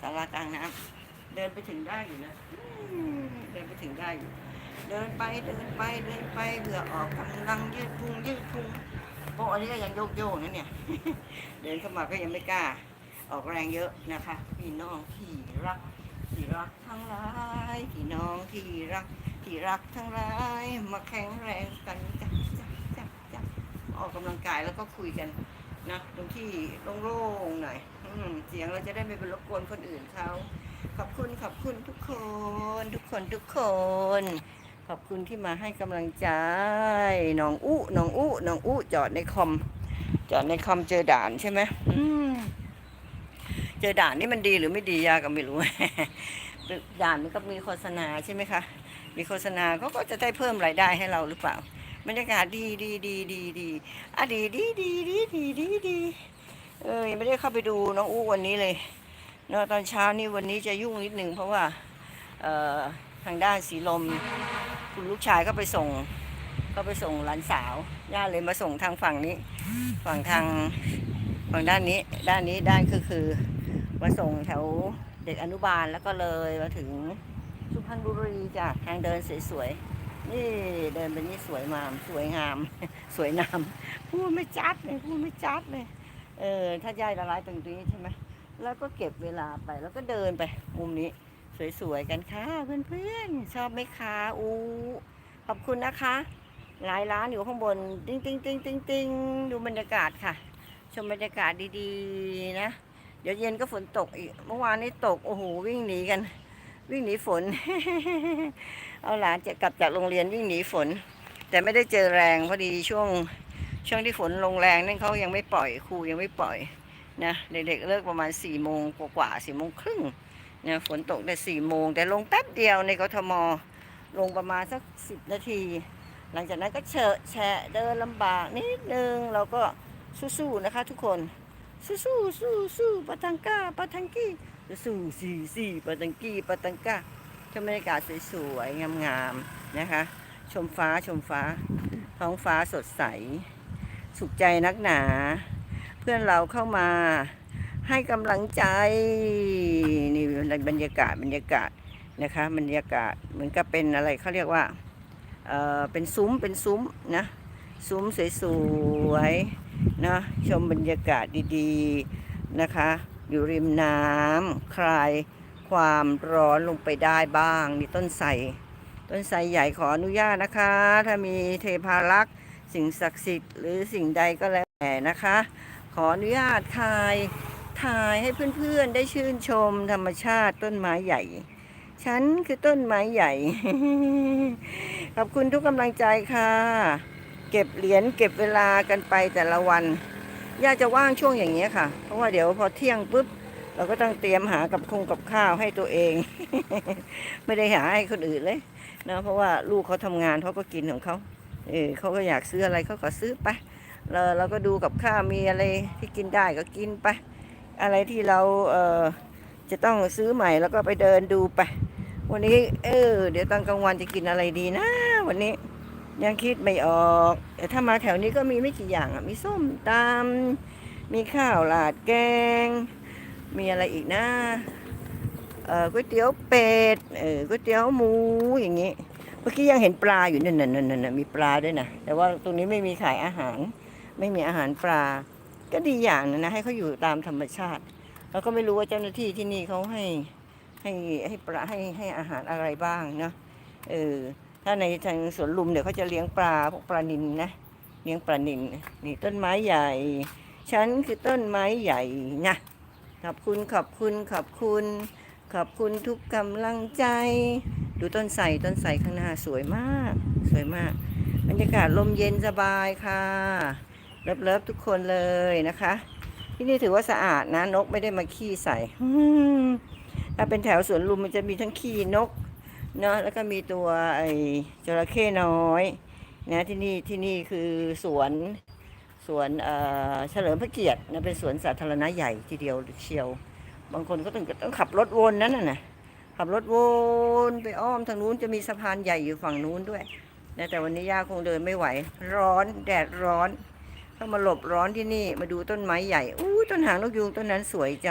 ศาลากลางน้ำเดินไปถึงได้อยู่นะเดินไปถึงได้อยู่ เดินไปเดินไปเดินไปเบื่อออกกำลังยืดพุงยืดพุงโอ้อันนี้ก็ยังโยกโยกนะเนี่ย เดินเข้ามาก็ยังไม่กล้า ออกแรงเยอะนะคะ พี่น้องที่รักที่รักทั้งหลายพี่น้องที่รักที่รักทั้งหลายมาแข็งแรงกันจ้ะจ้ะจ้ะจ้ะออกกำลังกายแล้วก็คุยกัน นะตรงที่โล่งๆหน่อยอืมเสียงเราจะได้ไม่ไปรบกวนคนอื่นเขาขอบคุณขอบคุณทุกคน ทุกคนทุกคน ขอบคุณที่มาให้กำลังใจน้องอู้น้องอู้น้องอู้จอดในคอม จอดในคอมเจอด่านใช่ไหมอืมเจอด่านนี่มันดีหรือไม่ดียาก็ไม่รู้ ด่านมันก็มีโฆษณาใช่ไหมคะ มีโฆษณาเขาก็จะได้เพิ่มรายได้ให้เราหรือเปล่า บรรยากาศดีดีดีดีดีอะดีดีดีดีดีดีดีเออยังไม่ได้เข้าไปดูน้องอู้วันนี้เลยเนาะตอนเช้านี่วันนี้จะยุ่งนิดนึงเพราะว่าเอ่อทางด้านสีลมคุณลูกชายก็ไปส่ง ก็ไปส่งหลานสาวย่าเลยมาส่งทางฝั่งนี้ ฝั่งทางฝั่งด้านนี้ ด้านนี้ด้านก็คือมาส่งแถวเด็กอนุบาลแล้วก็เลยมาถึงสุพรรณบุรีจ้ะทางเดินสวยๆ นี่เดินไปนี่สวยมาม สวยงาม สวยงามพูดไม่จัดเลยพูดไม่จัดเลยเออถ้าย่ายละลายตรงนี้ใช่ไหมแล้วก็เก็บเวลาไปแล้วก็เดินไปมุมนี้สวยๆกันค่ะเพื่อนๆ ชอบไหมคะอู้ขอบคุณนะคะ หลายร้านอยู่ข้างบน ติ้งติ้งติ้งติ้งติ้งดูบรรยากาศค่ะ ชมบรรยากาศดีๆนะ เดี๋ยวเย็นก็ฝนตกอีก เมื่อวานนี้ตก โอ้โห วิ่งหนีกัน วิ่งหนีฝน เอาหลานจะกลับจากโรงเรียนวิ่งหนีฝน แต่ไม่ได้เจอแรงพอดีช่วงช่วงที่ฝนลงแรงนั่นเขายังไม่ปล่อยครูยังไม่ปล่อยนะเด็กๆเลิกประมาณ4ี่โมงกว่าๆสี่โมงครึ่งนี่ยฝนตกได้สี่โมงแต่ลงแป๊บเดียวในกทมลงประมาณสักสิบนาที หลังจากนั้นก็เฉอะแฉะเดินลำบากนิดนึงเราก็สู้ๆนะคะทุกคน สู้สู้สู้สู้ปะทังก้าปะทังกี้ สู้สี่สี่ปะทังกี้ปะทังกาชมบรรยากาศสวยๆ งามๆ นะคะ ชมฟ้าชมฟ้า ท้องฟ้าสดใส สุขใจนักหนา เพื่อนเราเข้ามาให้กำลังใจ นี่บรรยากาศบรรยากาศนะคะ บรรยากาศเหมือนกับเป็นอะไรเขาเรียกว่าเอ่อเป็นซุ้มเป็นซุ้มนะ ซุ้มสวยๆนะชมบรรยากาศดีๆนะคะ อยู่ริมน้ำคลายความร้อนลงไปได้บ้างนี่ต้นไทรต้นไทรใหญ่ขออนุญาตนะคะ ถ้ามีเทพารักษ์สิ่งศักดิ์สิทธิ์หรือสิ่งใดก็แล้วแต่นะคะ ขออนุญาตถ่ายถ่ายให้เพื่อนๆได้ชื่นชมธรรมชาติต้นไม้ใหญ่ ฉันคือต้นไม้ใหญ่ ขอบคุณทุกกำลังใจค่ะ เก็บเหรียญเก็บเวลากันไปแต่ละวัน ย่าจะว่างช่วงอย่างเงี้ยค่ะ เพราะว่าเดี๋ยวพอเที่ยงปุ๊บเราก็ต้องเตรียมหากับคงกับข้าวให้ตัวเอง ไม่ได้หาให้คนอื่นเลยนะเพราะว่าลูกเขาทำงานเขาก็กินของเขาเออเขาก็อยากซื้ออะไรเขาก็ซื้อไปเราเราก็ดูกับข้าวมีอะไรที่กินได้ก็กินไป อะไรที่เราเออจะต้องซื้อใหม่แล้วก็ไปเดินดูไป วันนี้ เออ เดี๋ยวตอนกลางวันจะกินอะไรดีนะ วันนี้ ยังคิดไม่ออก แต่ถ้ามาแถวนี้ก็มีไม่กี่อย่างอะ มีส้มตำมีข้าวหลาดแกง มีอะไรอีกนะเออก๋วยเตี๋ยวเป็ด เออก๋วยเตี๋ยวหมูอย่างงี้ เมื่อกี้ยังเห็นปลาอยู่นั่นนั่นนั่นนั่นมีปลาด้วยนะ แต่ว่าตรงนี้ไม่มีขายอาหาร ไม่มีอาหารปลา ก็ดีอย่างนะนะให้เขาอยู่ตามธรรมชาติเราก็ไม่รู้ว่าเจ้าหน้าที่ที่นี่เขาให้ให้ให้ปลาให้ให้อาหารอะไรบ้างเนาะเออ ถ้าในทางสวนลุมเดี๋ยวเขาจะเลี้ยงปลาพวกปลานินนะเลี้ยงปลานินนี่ต้นไม้ใหญ่ ฉันคือต้นไม้ใหญ่นะขอบคุณขอบคุณขอบคุณ ขอบคุณทุกกำลังใจ ดูต้นไทรต้นไทรข้างหน้าสวยมาก สวยมาก บรรยากาศลมเย็นสบายค่ะเลิฟๆทุกคนเลยนะคะ ที่นี่ถือว่าสะอาดนะนกไม่ได้มาขี้ใส่ถ้าเป็นแถวสวนลุมมันจะมีทั้งขี้นก เนาะแล้วก็มีตัวไอ้จระเข้น้อยนะที่นี่ที่นี่คือสวนสวนเอ่อเฉลิมพระเกียรตินะเป็นสวนสาธารณะใหญ่ทีเดียวเชียว บางคนก็ต้องต้องขับรถวนนั่นน่ะนะขับรถวนไปอ้อมทางนู้นจะมีสะพานใหญ่อยู่ฝั่งนู้นด้วยนะแต่วันนี้ย่าคงเดินไม่ไหว ร้อนแดดร้อนต้องมาหลบร้อนที่นี่มาดูต้นไม้ใหญ่อู้ต้นหางนกยูงต้นนั้นสวยจัง